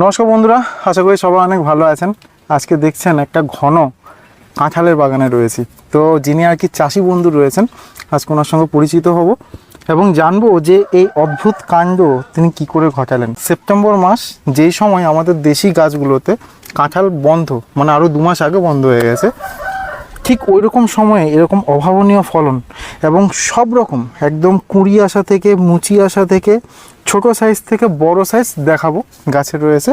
নমস্কার বন্ধুরা, আশা করি সবাই অনেক ভালো আছেন। আজকে দেখছেন একটা ঘন কাঁঠালের বাগানে রয়েছি। তো যিনি আর কি চাষি বন্ধু রয়েছেন, আজকে ওনার সঙ্গে পরিচিত হব এবং জানব যে এই অদ্ভুত কাণ্ড তিনি কি করে ঘটালেন। সেপ্টেম্বর মাস, যেই সময় আমাদের দেশি গাছগুলোতে কাঁঠাল বন্ধ মানে আরও দু মাস আগে বন্ধ হয়ে গেছে, ঠিক ওই রকম সময়ে এরকম অভাবনীয় ফলন এবং সব রকম, একদম কুঁড়ি আসা থেকে, মুচি আসা থেকে ছোট সাইজ থেকে বড় সাইজ দেখাবো গাছে রয়েছে।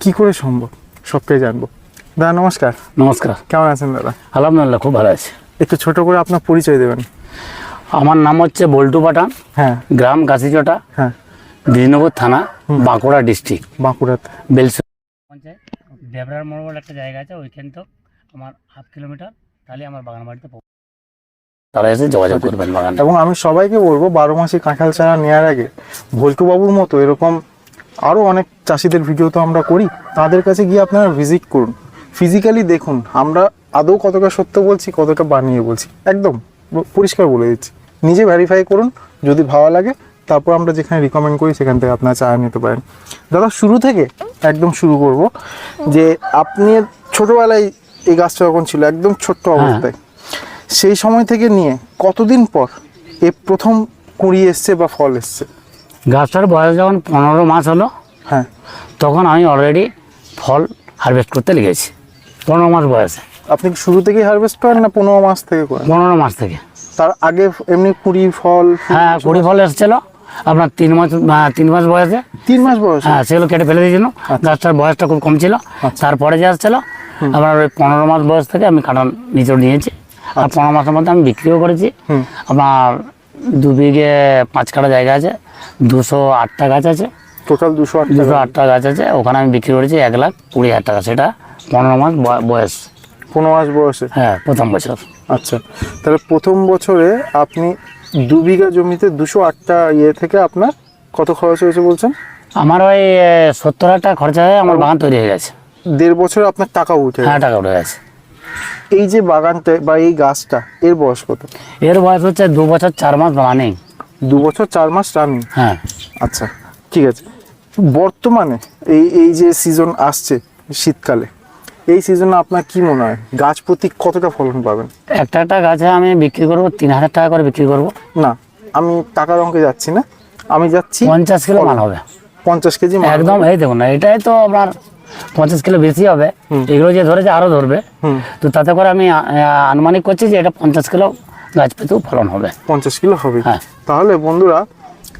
কি করে সম্ভব? সবটাই জানব। দাদা নমস্কার। নমস্কার। কেমন আছেন দাদা? আলহামদুলিল্লাহ খুব ভালো আছে। একটু ছোট করে আপনার পরিচয় দেবেন। আমার নাম হচ্ছে বল্টু পাঠান। হ্যাঁ। গ্রাম গাছিচটা হ্যাঁ। বিজনগর থানা বাঁকুড়া ডিস্ট্রিক্ট বাঁকুড়াতে বেলসু পঞ্চায়েত। দেবরার মোড় বলে একটা জায়গা আছে ওইখান তো। আমার হাফ কিলোমিটার তাহলে আমার বাগান বাড়িতে তারা এসে যোগাযোগ করবেন বাগানটা এবং আমি সবাইকে বলব বারো মাসে কাঁঠাল চারা নেওয়ার আগে ভল্টুবাবুর মতো এরকম আরও অনেক চাষিদের ভিডিও তো আমরা করি তাদের কাছে গিয়ে আপনারা ভিজিট করুন। ফিজিক্যালি দেখুন আমরা আদৌ কতটা সত্য বলছি কতটা বানিয়ে বলছি। একদম পরিষ্কার বলে দিচ্ছি। নিজে ভেরিফাই করুন যদি ভালো লাগে তারপর আমরা যেখানে রিকমেন্ড করি সেখান থেকে আপনারা চারা নিতে পারেন। দাদা শুরু থেকে একদম শুরু করব যে আপনি ছোটোবেলায় এই গাছটা যখন ছিল একদম ছোট্ট অবস্থায় সেই সময় থেকে নিয়ে কতদিন পর এ প্রথম কুড়ি এসছে বা ফল এসছে? গাছটার বয়স যখন পনেরো মাস হলো হ্যাঁ। তখন আমি অলরেডি ফল হারভেস্ট করতে লেগেছি। পনেরো মাস বয়সে। আপনি কি শুরু থেকেই হারভেস্ট করেন না পনেরো মাস থেকে করেন? পনেরো মাস থেকে। তার আগে এমনি কুড়ি ফল হ্যাঁ কুড়ি ফল এসেছিল। আপনার তিন মাস তিন মাস বয়সে। তিন মাস বয়স? হ্যাঁ সেগুলো কেটে ফেলে দিয়েছিল। গাছটার বয়সটা খুব কম ছিল। তারপরে যে আসছিল আপনার ওই পনেরো মাস বয়স থেকে আমি কাঁঠাল নিচে নিয়েছি। আর পনেরো মাসের মধ্যে আমি বিক্রিও করেছি। আপনার দু বিঘে পাঁচ কাটা জায়গা আছে দুশো আটটা গাছ আছে। টোটাল দুশো আট দুশো আটটা গাছ আছে ওখানে আমি বিক্রি করেছি এক লাখ কুড়ি হাজার টাকা। সেটা পনেরো মাস বয়- বয়স। পনেরো মাস বয়সে? হ্যাঁ প্রথম বছর। আচ্ছা তাহলে প্রথম বছরে আপনি দু বিঘা জমিতে দুশো আটটা ইয়ে থেকে আপনার কত খরচ হয়েছে বলছেন? আমার ওই সত্তর হাজার টাকা খরচা হয়ে আমার বাগান তৈরি হয়ে গেছে। দেড় বছরে আপনার টাকা উঠে হ্যাঁ টাকা উঠে গেছে। এই যে বাগানটা বা এই গাছটা এর বয়স কত? এর বয়স হচ্ছে দু বছর চার মাস রানিং দু বছর চার মাস রানিং হ্যাঁ। আচ্ছা ঠিক আছে। বর্তমানে এই এই যে সিজন আসছে শীতকালে এই সিজনে আপনার কি মনে হয়? গাছ প্রতি কতটা ফলন পাবেন? একটা একটা গাছে আমি বিক্রি করব তিন হাজার টাকা করে বিক্রি করব। না আমি টাকার অঙ্কে যাচ্ছি না। আমি যাচ্ছি পঞ্চাশ কিলো মাল হবে। পঞ্চাশ কেজি একদম এই দেখুন না এটাই তো আপনার পঞ্চাশ কিলো বেশি হবে। এগুলো যে ধরেছে আরও ধরবে। তো তাতে করে আমি আনুমানিক করছি যে এটা পঞ্চাশ কিলো গাছ পেতেও ফলন হবে। পঞ্চাশ কিলো হবে। হ্যাঁ। তাহলে বন্ধুরা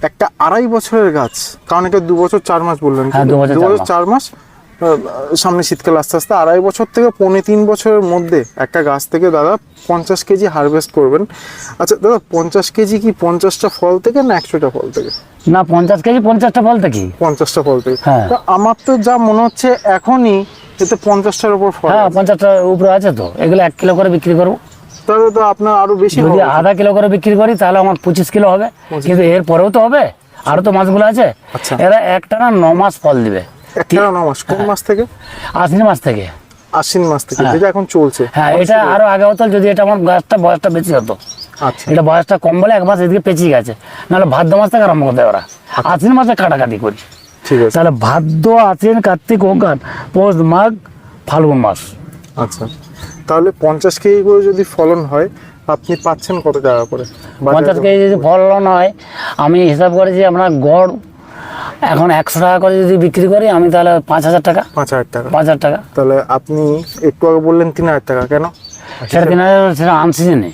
একটা আড়াই বছরের গাছ কারণ এটা দু বছর চার মাস বললেন হ্যাঁ, দু বছর চার মাস। সামনে শীতকাল আস্তে আস্তে আড়াই বছর থেকে পৌনে তিন বছরের মধ্যে একটা গাছ থেকে দাদা পঞ্চাশ কেজি হারভেস্ট করবেন। আচ্ছা দাদা পঞ্চাশ কেজি কি পঞ্চাশটা ফল থেকে না একশোটা ফল থেকে? না পঞ্চাশ কেজি পঞ্চাশটা ফল থেকে। পঞ্চাশটা ফল থেকে। হ্যাঁ। তা আমার তো যা মনে হচ্ছে এখনই এতে পঞ্চাশটার উপর ফল হ্যাঁ পঞ্চাশটার উপরে আছে তো। এগুলো এক কিলো করে বিক্রি করব। তাহলে তো আপনার আরও বেশি যদি আধা কিলো করে বিক্রি করি তাহলে আমার পঁচিশ কিলো হবে। কিন্তু এর পরেও তো হবে। আরও তো মাছগুলো আছে। আচ্ছা। এরা একটা না ন মাস ফল দিবে। মাস? কোন মাস থেকে? আশ্বিন মাস থেকে। আশ্বিন মাস থেকে যেটা এখন চলছে। হ্যাঁ এটা আরও আগে হতো যদি এটা আমার গাছটা বয়সটা বেশি হতো। আচ্ছা। এটা বয়সটা কম বলে এক মাস এদিকে পেঁচিয়ে গেছে। নাহলে ভাদ্র মাস থেকে আরম্ভ করতে ওরা। আশ্বিন মাসে কাটাকাটি করি। ঠিক আছে। তাহলে ভাদ্র আশ্বিন কার্তিক অজ্ঞান পৌষ মাঘ ফাল্গুন মাস। আচ্ছা। তাহলে পঞ্চাশ কেজি করে যদি ফলন হয় আপনি পাচ্ছেন কত টাকা করে? পঞ্চাশ কেজি যদি ফলন হয় আমি হিসাব করেছি আপনার গড় এখন একশো টাকা করে যদি বিক্রি করি আমি তাহলে পাঁচ হাজার টাকা। পাঁচ হাজার টাকা। পাঁচ হাজার টাকা। তাহলে আপনি একটু আগে বললেন তিন হাজার টাকা কেন? সেটা তিন হাজার সেটা আনসিজনে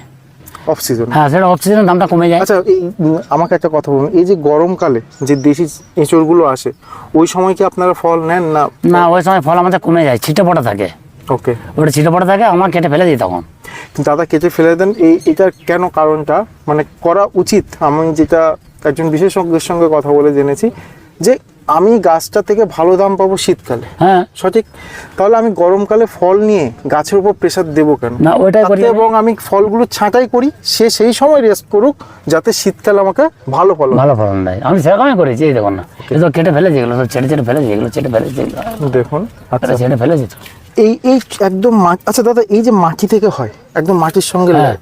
অফ সিজন হ্যাঁ সেটা অফ সিজনে দামটা কমে যায়। আচ্ছা এই আমাকে একটা কথা বলুন। এই যে গরমকালে যে দেশি এঁচড়গুলো আসে ওই সময় কি আপনারা ফল নেন না? না ওই সময় ফল আমাদের কমে যায় ছিটে পড়া থাকে। ওকে। ওটা ছিটে পড়া থাকে আমার কেটে ফেলে দিই তখন। দাদা কেটে ফেলে দেন এই এটার কেন কারণটা? মানে করা উচিত? আমি যেটা একজন বিশেষজ্ঞের সঙ্গে কথা বলে জেনেছি যে আমি গাছটা থেকে ভালো দাম পাবো শীতকালে। হ্যাঁ। সঠিক? তাহলে আমি গরমকালে ফল নিয়ে গাছের উপর প্রেসার দেবো কেন? না ওটাই করি। এবং আমি ফলগুলো ছাঁটাই করি সে সেই সময় রেস্ট করুক যাতে শীতকাল আমাকে ভালো ফল ভালো ফলন দেয়। আমি সেরকমই করেছি এই দেখুন না। কেটে ফেলে যেগুলো ছেড়ে ছেড়ে ফেলে যেগুলো ছেড়ে ফেলে যেগুলো দেখুন আচ্ছা। ছেড়ে ফেলে ফেলেছি তো। এই এই একদম আচ্ছা দাদা এই যে মাটি থেকে হয় একদম মাটির সঙ্গে হ্যাঁ,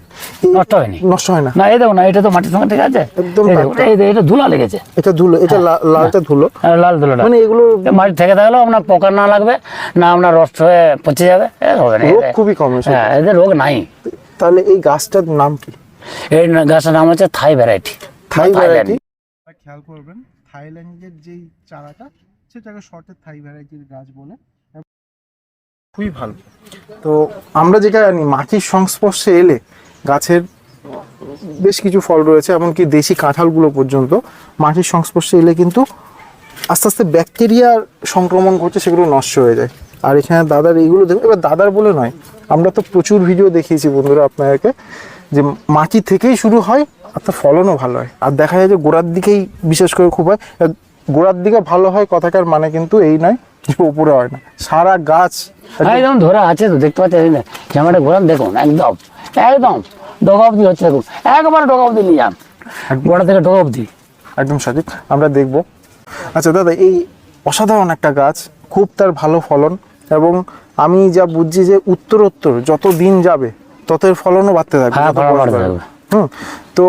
নষ্ট হয়নি। নষ্ট হয় না। না এই দেখো না এটা তো মাটির সঙ্গে ঠিক আছে? একদম এটা ধুলা লেগেছে। এটা ধুলো এটা লালটা ধুলো। লাল ধুলোটা। মানে এগুলো মাটি থেকে থাকলেও আপনার পোকা না লাগবে না আপনার রষ্ট হয়ে পচে যাবে হবে না রোগ খুবই কম হ্যাঁ এদের রোগ নাই। তাহলে এই গাছটার নাম কি? এই গাছটার নাম হচ্ছে থাই ভ্যারাইটি। থাই ভ্যারাইটি। খেয়াল করবেন থাইল্যান্ডের যেই চারাটা সেটাকে শর্টের থাই ভ্যারাইটির গাছ বলে। খুবই ভালো। তো আমরা যেটা জানি, মাটির সংস্পর্শে এলে গাছের বেশ কিছু ফল রয়েছে, এমনকি দেশি কাঁঠালগুলো পর্যন্ত মাটির সংস্পর্শে এলে কিন্তু আস্তে আস্তে ব্যাকটেরিয়ার সংক্রমণ করছে, সেগুলো নষ্ট হয়ে যায়। আর এখানে দাদার এইগুলো দেখো এবার দাদার বলে নয়, আমরা তো প্রচুর ভিডিও দেখিয়েছি বন্ধুরা আপনাদেরকে, যে মাটি থেকেই শুরু হয় আর তার ফলনও ভালো হয়। আর দেখা যায় যে গোড়ার দিকেই বিশেষ করে খুব হয়। গোড়ার দিকে ভালো হয় কথাকার মানে কিন্তু এই নয় উপরে হয় না। সারা গাছ হ্যাঁ একদম ধরা আছে তো দেখতে পাচ্ছেন না ক্যামেরা ঘোরান দেখুন একদম একদম ডগা অব্দি হচ্ছে দেখুন একবারে ডগা অব্দি নিয়ে যান গোড়া থেকে ডগা অব্দি একদম সঠিক আমরা দেখব। আচ্ছা দাদা এই অসাধারণ একটা গাছ খুব তার ভালো ফলন এবং আমি যা বুঝছি যে উত্তরোত্তর যত দিন যাবে তত এর ফলনও বাড়তে হ্যাঁ। থাকবে। হুম তো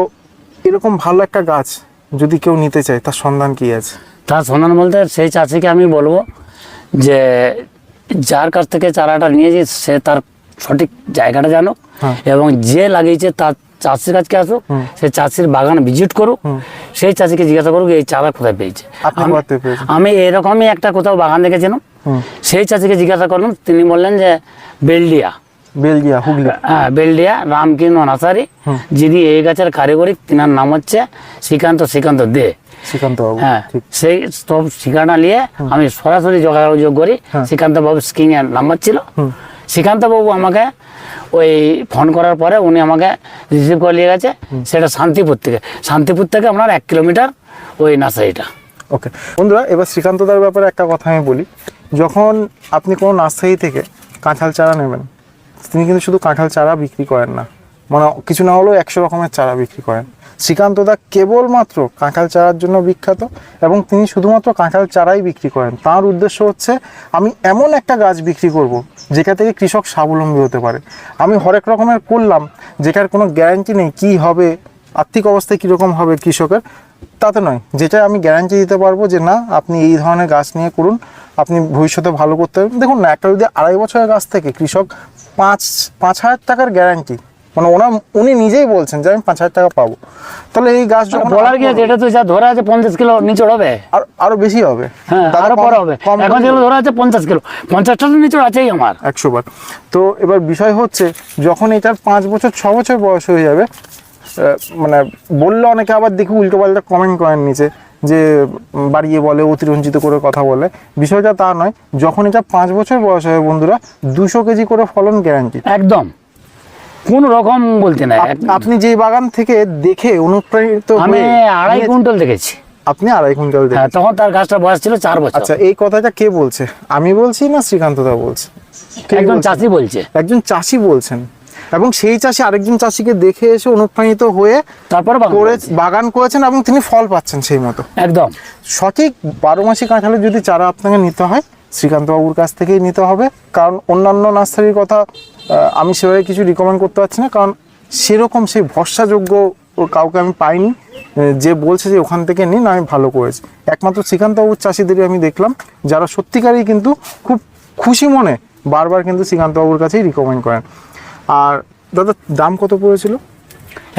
এরকম ভালো একটা গাছ যদি কেউ নিতে চায় তার সন্ধান কি আছে? তার সন্ধান বলতে সেই চাষিকে আমি বলব যে যার কাছ থেকে চারাটা নিয়েছি সে তার সঠিক জায়গাটা জানো হ্যাঁ। এবং যে লাগিয়েছে তার চাষির কাছকে আসুক সে চাষির বাগান ভিজিট করুক সেই চাষিকে জিজ্ঞাসা করুক এই চারা কোথায় পেয়েছে। আমি- এরকমই একটা কোথাও বাগান দেখেছিলাম সেই চাষিকে জিজ্ঞাসা করলাম তিনি বললেন যে বেলডিয়া। বেলজিয়া হুগলি। হ্যাঁ বেলডিয়া রামকৃষ্ণ নাসারি যিনি এই গাছের কারিগরি তিনার নাম হচ্ছে শ্রীকান্ত শ্রীকান্ত দে। হ্যাঁ সেই সব ঠিকানা নিয়ে আমি সরাসরি যোগাযোগ করি। হ্যাঁ। শ্রীকান্ত বাবু স্ক্রিনে নাম্বার ছিল। শ্রীকান্ত বাবু আমাকে ওই ফোন করার পরে উনি আমাকে রিসিভ করে নিয়ে গেছে। সেটা শান্তিপুর থেকে। শান্তিপুর থেকে আপনার এক কিলোমিটার ওই নার্সারিটা। ওকে। বন্ধুরা এবার শ্রীকান্তদার ব্যাপারে একটা কথা আমি বলি। যখন আপনি কোনো নার্সারি থেকে কাঁঠাল চারা নেবেন তিনি কিন্তু শুধু কাঁঠাল চারা বিক্রি করেন না। মানে কিছু না হলেও একশো রকমের চারা বিক্রি করেন। শ্রীকান্তদা কেবলমাত্র কাঁঠাল চারার জন্য বিখ্যাত এবং তিনি শুধুমাত্র কাঁঠাল চারাই বিক্রি করেন। তার উদ্দেশ্য হচ্ছে, আমি এমন একটা গাছ বিক্রি করব যেটা থেকে কৃষক স্বাবলম্বী হতে পারে। আমি হরেক রকমের করলাম, যেটার কোনো গ্যারান্টি নেই কী হবে, আর্থিক অবস্থায় কীরকম হবে কৃষকের, তাতে নয়। যেটা আমি গ্যারান্টি দিতে পারব যে, না, আপনি এই ধরনের গাছ নিয়ে করুন, আপনি ভবিষ্যতে ভালো করতে পারবেন। দেখুন না, একটা যদি আড়াই বছরের গাছ থেকে, কৃষক পাঁচ পাঁচ হাজার টাকার গ্যারান্টি মানে ওনার উনি নিজেই বলছেন যে আমি পাঁচ হাজার টাকা পাবো। তাহলে এই গাছ যখন বলার কি আছে? এটা তো যা ধরা আছে পঞ্চাশ কিলো নিচড় হবে আর আরও বেশি হবে। হ্যাঁ আরও কম- হবে। এখন যেগুলো ধরা আছে পঞ্চাশ কিলো। পঞ্চাশটা তো নিচড় আছেই আমার। একশো বার তো এবার বিষয় হচ্ছে যখন এটার পাঁচ বছর ছ বছর বয়স হয়ে যাবে মানে বললে অনেকে আবার দেখি উল্টো পাল্টা কমেন্ট করেন নিচে যে বাড়িয়ে বলে অতিরঞ্জিত করে কথা বলে। বিষয়টা তা নয় যখন এটা পাঁচ বছর বয়স হবে বন্ধুরা দুশো কেজি করে ফলন গ্যারান্টি একদম। কোন রকম বলতে এক- আপনি যে বাগান থেকে দেখে অনুপ্রাণিত আমি আড়াই কুইন্টাল দেখেছি। আপনি আড়াই কুইন্টাল দেখেন হ্যাঁ তখন তার গাছটা বয়স ছিল চার বছর। আচ্ছা এই কথাটা কে বলছে? আমি বলছি না শ্রীকান্তদা বলছে? কে একজন চাষি বলছে। একজন চাষি বলছেন। এবং সেই চাষি আরেকজন চাষিকে দেখে এসে অনুপ্রাণিত হয়ে তারপর বাগান করে বাগান করেছেন এবং তিনি ফল পাচ্ছেন সেই মতো। একদম। সঠিক বারো মাসি কাঁঠালের যদি চারা আপনাকে নিতে হয় শ্রীকান্তবাবুর কাছ থেকেই নিতে হবে। কারণ অন্যান্য নার্সারির কথা আমি সেভাবে কিছু রিকমেন্ড করতে পারছি না। কারণ সেরকম সেই ভরসাযোগ্য কাউকে আমি পাইনি। যে বলছে যে ওখান থেকে নিন, আমি ভালো করেছি। একমাত্র শ্রীকান্তবাবুর চাষিদেরই আমি দেখলাম, যারা সত্যিকারই কিন্তু খুব খুশি মনে বারবার কিন্তু শ্রীকান্তবাবুর কাছেই রিকমেন্ড করেন। আর দাদা, দাম কত পড়েছিল?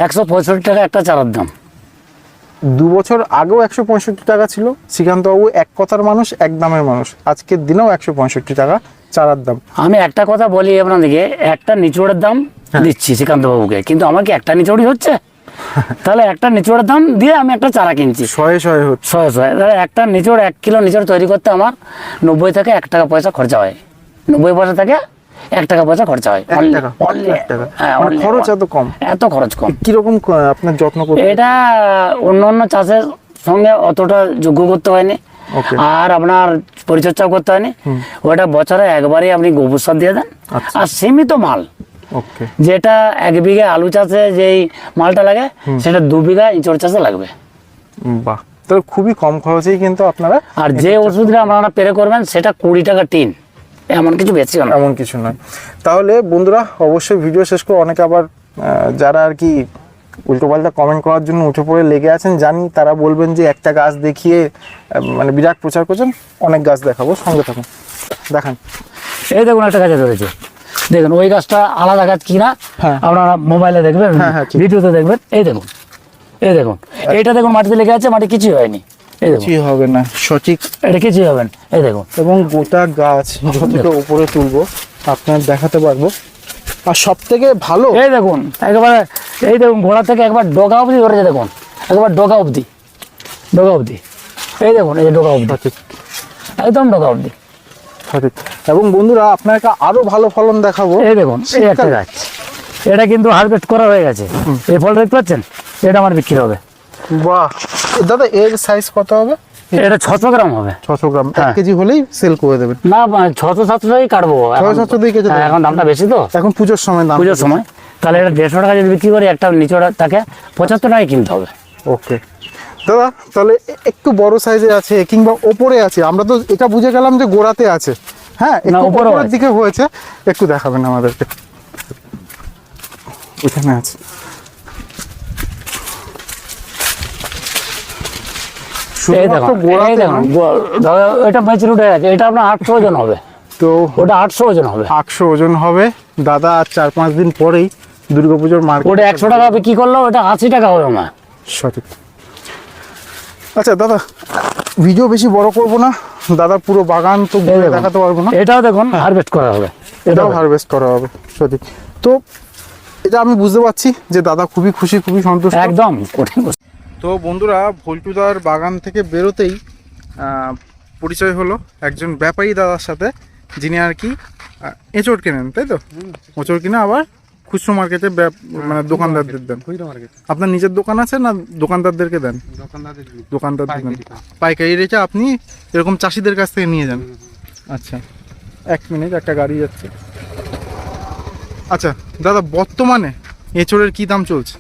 একশো পঁয়ষট্টি টাকা একটা চারার দাম। দু বছর আগেও একশো পঁয়ষট্টি টাকা ছিল। শ্রীকান্তবাবু এক কথার মানুষ এক দামের মানুষ। আজকের দিনেও একশো পঁয়ষট্টি টাকা চারার দাম। আমি একটা কথা বলি আপনাদেরকে একটা নিচড়ের দাম হ্যাঁ। দিচ্ছি শ্রীকান্ত বাবুকে কিন্তু আমার কি একটা নিচড়ই হচ্ছে? তাহলে একটা নিচড়ের দাম দিয়ে আমি একটা চারা কিনছি। শয়ে শয়ে হচ্ছে। শয়ে শয়ে। তাহলে একটা নিচড় এক কিলো নিচড় তৈরি করতে আমার নব্বই থেকে এক টাকা পয়সা খরচা হয়। নব্বই পয়সা থেকে এক টাকা পয়সা খরচা হয়। হ্যাঁ, মানে খরচ এত কম? এত খরচ কম। কীরকম আপনার যত্ন এটা অন্য অন্য চাষের সঙ্গে অতটা যোগ্য করতে হয়নি। আর আপনার পরিচর্যাও করতে হয়নি। ওটা বছরে একবারই আপনি গোবর সার দিয়ে দেন। আচ্ছা। আর সীমিত মাল। যেটা এক বিঘে আলু চাষে যেই মালটা লাগে সেটা দু বিঘা ইঁচড় চাষে লাগবে। বাহ। তাহলে খুবই কম খরচেই কিন্তু আপনারা আর যে ওষুধটা আপনারা পেরে করবেন সেটা কুড়ি টাকা টিন। এমন কিছু বেশিও না। এমন কিছু নয়। তাহলে বন্ধুরা অবশ্যই ভিডিও শেষ করে অনেকে আবার যারা আর কি উল্টোপাল্টা কমেন্ট করার জন্য উঠে পড়ে লেগে আছেন জানি তারা বলবেন যে একটা গাছ দেখিয়ে মানে বিরাট প্রচার করছেন অনেক গাছ দেখাবো সঙ্গে থাকুন। দেখান। এই দেখুন একটা গাছে ধরেছে। দেখুন ওই গাছটা আলাদা গাছ কিনা হ্যাঁ। আপনারা মোবাইলে দেখবেন হ্যাঁ, হ্যাঁ, ভিডিওতে দেখবেন। এই দেখুন এই দেখুন। এইটা দেখুন মাটিতে লেগে আছে মাটি কিছুই হয়নি। দেখুন। হবে না। সঠিক এটা কিছুই হবে না। এই দেখুন। এবং গোটা গাছ যতটা উপরে তুলবো আপনার দেখাতে পারব। আর সব থেকে ভালো এই দেখুন একেবারে এই দেখুন ঘোড়া থেকে একবার ডগা অবধি ধরেছে দেখুন। একবার ডগা অবধি। ডগা অবধি। এই দেখুন এই যে ডগা অবধি। একদম ডগা অবধি। সঠিক। এবং বন্ধুরা আপনাকে আরও ভালো ফলন দেখাবো। এই দেখুন এই একটা গাছ। এটা কিন্তু হারভেস্ট করা হয়ে গেছে। এই ফল দেখতে পাচ্ছেন? এটা আমার বিক্রি হবে। বাহ! দাদা এর সাইজ কত হবে? এটা ছশো গ্রাম হবে। ছশো গ্রাম এক হ্যাঁ। কেজি হলেই সেল করে দেবেন। না ছশো সাতশোই কাটবো। এখন- সাতশো দিয়ে কেজি হ্যাঁ, এখন দামটা বেশি তো। এখন পুজোর সময় দাম পুজোর সময়। তাহলে এটা দেড়শো টাকা যদি বিক্রি করি একটা নিচে তাকে পঁচাত্তর টাকায় কিনতে হবে। ওকে। দাদা তাহলে একটু বড় সাইজের আছে কিংবা ওপরে আছে। আমরা তো এটা বুঝে গেলাম যে গোড়াতে আছে। হ্যাঁ ওপরের দিকে হয়েছে। একটু দেখাবেন আমাদেরকে। এখানে আছে এই শুধুমাত্র দেখুন এই গোড়াতে দেখুন নয়, গো- ধরো এটা ম্যাচুর উঠে গেছে এটা আপনার আটশো ওজন হবে। তো ওটা আটশো ওজন হবে। আটশো ওজন হবে। দাদা আর চার পাঁচ দিন পরেই দুর্গাপুজোর মার্কেট ওটা একশো টাকা বিক্রি করল? ওটা আশি টাকা হবে আমার সঠিক। আচ্ছা দাদা ভিডিও বেশি বড় করব না। দাদা পুরো বাগান তো ঘুরে দেখাতে পারব না। এটাও দেখুন হারভেস্ট করা হবে। এটাও হারভেস্ট করা হবে সঠিক। তো এটা আমি বুঝতে পারছি যে দাদা খুবই খুশি খুবই সন্তুষ্ট। একদম কঠিন। তো বন্ধুরা ভল্টুদার বাগান থেকে বেরোতেই পরিচয় হলো একজন ব্যাপারী দাদার সাথে যিনি আর কি এঁচড় কেনেন তাই তো? এঁচড় কিনে আবার খুচরো মার্কেটে মানে দোকানদারদের দেন। আপনার নিজের দোকান আছে না দোকানদারদেরকে দেন? দোকানদারদের দেন। পাইকারি রেখে আপনি এরকম চাষিদের কাছ থেকে নিয়ে যান। আচ্ছা। এক মিনিট একটা গাড়ি যাচ্ছে। আচ্ছা দাদা বর্তমানে এঁচড়ের কি দাম চলছে?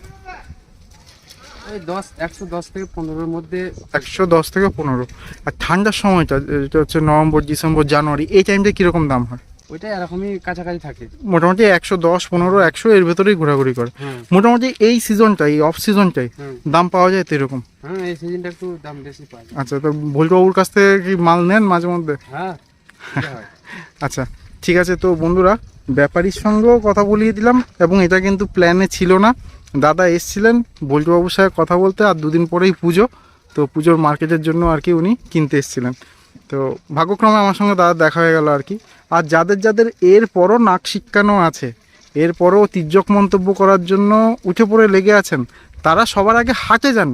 ওই দশ একশো দশ থেকে পনেরোর মধ্যে একশো দশ থেকে পনেরো। আর ঠান্ডার সময়টা এটা হচ্ছে নভেম্বর ডিসেম্বর জানুয়ারি এই টাইমটা কীরকম দাম হয়? ওইটা এরকমই কাছাকাছি থাকে। মোটামুটি একশো দশ পনেরো একশো এর ভেতরেই ঘোরাঘুরি করে। হ্যাঁ। মোটামুটি এই সিজনটাই অফ সিজনটাই দাম পাওয়া যায় তো এরকম হ্যাঁ এই সিজনটা একটু দাম বেশি পাওয়া যায়। আচ্ছা তো ভোলবাবুর কাছ থেকে কি মাল নেন মাঝে মধ্যে? হ্যাঁ আচ্ছা ঠিক আছে তো বন্ধুরা ব্যাপারীর সঙ্গেও কথা বলিয়ে দিলাম এবং এটা কিন্তু প্ল্যানে ছিল না। দাদা এসছিলেন বল্টুবাবুর সাথে কথা বলতে আর দুদিন পরেই পুজো। তো পুজোর মার্কেটের জন্য আর কি উনি কিনতে এসছিলেন। তো ভাগ্যক্রমে আমার সঙ্গে দাদা দেখা হয়ে গেল আর কি। আর যাদের যাদের এরপরও নাক শিক্ষানো আছে, এরপরও তির্যক মন্তব্য করার জন্য উঠে পড়ে লেগে আছেন, তারা সবার আগে হাটে যান,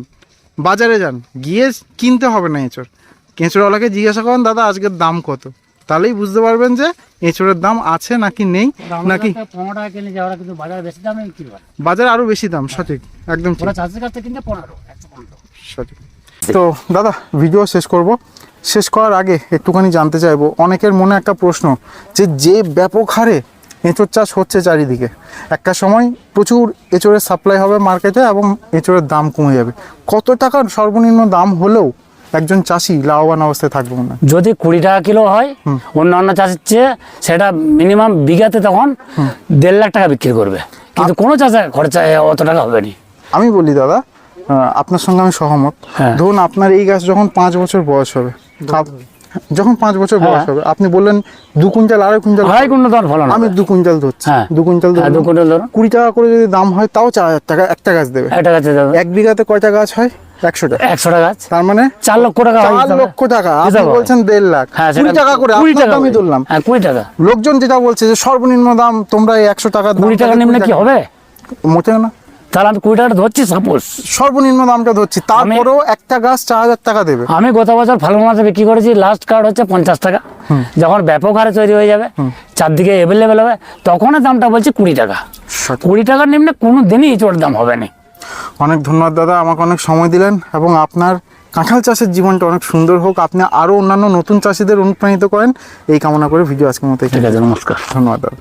বাজারে যান, গিয়ে কিনতে হবে না এঁচড়। কেঁচড়ওয়ালাকে জিজ্ঞাসা করেন, দাদা, আজকের দাম কত? তাহলেই বুঝতে পারবেন যে এঁচড়ের দাম আছে নাকি নেই নাকি আমরা পনেরো টাকা কিনে যাওয়া কিন্তু বাজারে বেশি দামে বিক্রি করে বাজারে আরও বেশি দাম সঠিক একদম ঠিক। চাষের কাছ থেকে কিনতে পনেরো সঠিক। তো দাদা ভিডিও শেষ করব। শেষ করার আগে একটুখানি জানতে চাইব অনেকের মনে একটা প্রশ্ন যে যে ব্যাপক হারে এঁচড় চাষ হচ্ছে চারিদিকে একটা সময় প্রচুর এঁচড়ের সাপ্লাই হবে মার্কেটে এবং এঁচড়ের দাম কমে যাবে। কত টাকার সর্বনিম্ন দাম হলেও একজন চাষি লাভবান অবস্থায় থাকবে না যদি কুড়ি টাকা কিলো হয় অন্যান্য চাষের চেয়ে সেটা মিনিমাম বিঘাতে তখন দেড় লাখ টাকা বিক্রি করবে। কিন্তু কোনো চাষে খরচা অত টাকা হবে না। আমি বলি দাদা আপনার সঙ্গে আমি সহমত। হ্যাঁ। ধরুন আপনার এই গাছ যখন পাঁচ বছর বয়স হবে যখন পাঁচ বছর বয়স হ্যাঁ। হবে আপনি বললেন দু কুইন্টাল আড়াই কুইন্টাল আড়াই কুইন্টাল ফলন আমি দু কুইন্টাল ধরছি। হ্যাঁ। দু কুইন্টাল দু। কুইন্টাল ধরুন। কুড়ি টাকা করে যদি দাম হয় তাও চার হাজার টাকা একটা গাছ দেবে। একটা গাছে দেবে এক বিঘাতে কয়টা গাছ হয়? একশো টাকা। একশো টাকা তার মানে চার লক্ষ টাকা চার লক্ষ টাকা। আপনি বলছেন দেড় লাখ। হ্যাঁ কুড়ি টাকা করে কুড়ি টাকা আমি। ধরলাম হ্যাঁ কুড়ি টাকা। লোকজন যেটা বলছে যে সর্বনিম্ন দাম তোমরা এই একশো টাকা কুড়ি টাকা নিম্নে কি হবে? মোটেও না। তাহলে আমি কুড়ি টাকা ধরছি সাপোজ সর্বনিম্ন দামটা ধরছি তারপরেও একটা গাছ চার হাজার টাকা দেবে। আমি গত বছর ফাল্গুন মাসে বিক্রি করেছি লাস্ট কার্ড হচ্ছে পঞ্চাশ টাকা। যখন ব্যাপক হারে তৈরি হয়ে যাবে চারদিকে অ্যাভেলেবেল হবে তখন দামটা বলছি কুড়ি টাকা। কুড়ি টাকার নিম্নে কোনো দিনই ইঁচড় দাম হবে না। অনেক ধন্যবাদ দাদা আমাকে অনেক সময় দিলেন এবং আপনার কাঁঠাল চাষের জীবনটা অনেক সুন্দর হোক। আপনি আরও অন্যান্য নতুন চাষিদের অনুপ্রাণিত করেন। এই কামনা করে ভিডিও আজকের মতো ঠিক আছে নমস্কার। ধন্যবাদ দাদা।